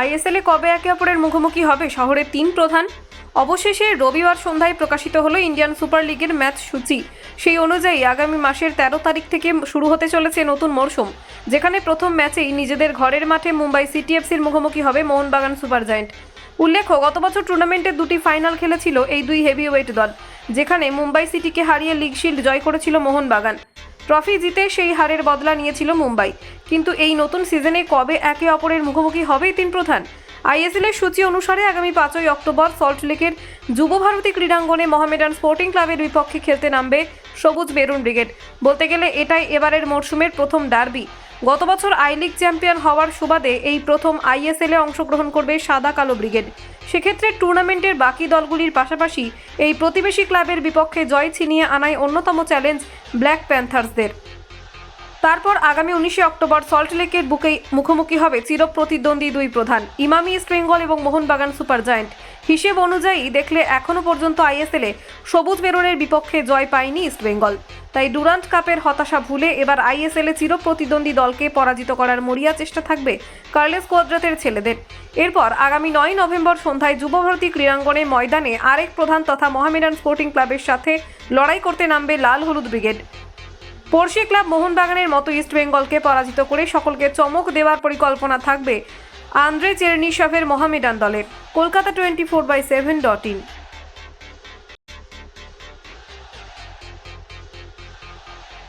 আইএসএলে কবে একে অপরের মুখোমুখি হবে? শহরের তিন প্রধান। অবশেষে রবিবার সন্ধ্যায় প্রকাশিত হলো ইন্ডিয়ান সুপার লিগের ম্যাচ সূচি। সেই অনুযায়ী আগামী মাসের তেরো তারিখ থেকে শুরু হতে চলেছে নতুন মরশুম যেখানে প্রথম ম্যাচেই নিজেদের ঘরের মাঠে মুম্বাই সিটিএফসির মুখোমুখি হবে মোহনবাগান সুপার জায়েন্ট। উল্লেখ্য, গত বছর টুর্নামেন্টে দুটি ফাইনাল খেলেছিল এই দুই হেভিওয়েট দল, যেখানে মুম্বাই সিটিকে হারিয়ে লিগ শিল্ড জয় করেছিল মোহনবাগান। ট্রফি জিতে সেই হারের বদলা নিয়েছিল মুম্বাই। কিন্তু এই নতুন সিজনে কবে একে অপরের মুখোমুখি হবে তিন প্রধান? আইএসএল এর সূচি অনুসারে আগামী পাঁচই অক্টোবর সল্টলেকের যুবভারতী ক্রীড়াঙ্গনে মোহামেডান স্পোর্টিং ক্লাবের বিপক্ষে খেলতে নামবে সবুজ বেরুন ব্রিগেড। বলতে গেলে এটাই এবারের মরশুমের প্রথম ডার্বি। গত বছর আই লিগ চ্যাম্পিয়ন হওয়ার সুবাদে এই প্রথম আইএসএল অংশগ্রহণ করবে সাদা কালো ব্রিগেড। সেক্ষেত্রে টুর্নামেন্টের বাকি দলগুলির পাশাপাশি এই প্রতিবেশী ক্লাবের বিপক্ষে জয় ছিনিয়ে আনায় অন্যতম চ্যালেঞ্জ ব্ল্যাক প্যান্থার্সদের। তারপর আগামী উনিশে অক্টোবর সল্টলেকের বুকেই মুখোমুখি হবে চিরপ্রতিদ্বন্দ্বী দুই প্রধান, ইমামি ইস্ট বেঙ্গল এবং মোহনবাগান সুপার জায়েন্ট। হিসেব অনুযায়ী দেখলে এখনও পর্যন্ত আইএসএলে সবুজ বেরোনের বিপক্ষে জয় পায়নি ইস্টবেঙ্গল তাই ডুরান্ট কাপের হতাশা ভুলে এবার আইএসএলে চিরপ্রতিদ্বন্দ্বী দলকে পরাজিত করার মরিয়া চেষ্টা থাকবে কার্লেস কোয়াদ্রাতের ছেলেদের। এরপর আগামী নয় নভেম্বর সন্ধ্যায় যুবভারতী ক্রীড়াঙ্গনে ময়দানে আরেক প্রধান তথা মোহামেডান স্পোর্টিং ক্লাবের সাথে লড়াই করতে নামবে লাল হলুদ ব্রিগেড। পড়শি ক্লাব মোহনবাগানের মতো ইস্টবেঙ্গলকে পরাজিত করে সকলকে চমক দেওয়ার পরিকল্পনা থাকবে আন্দ্রে চেরনিশভের মোহামেডান দলের। Kolkata twenty four by seven dot in.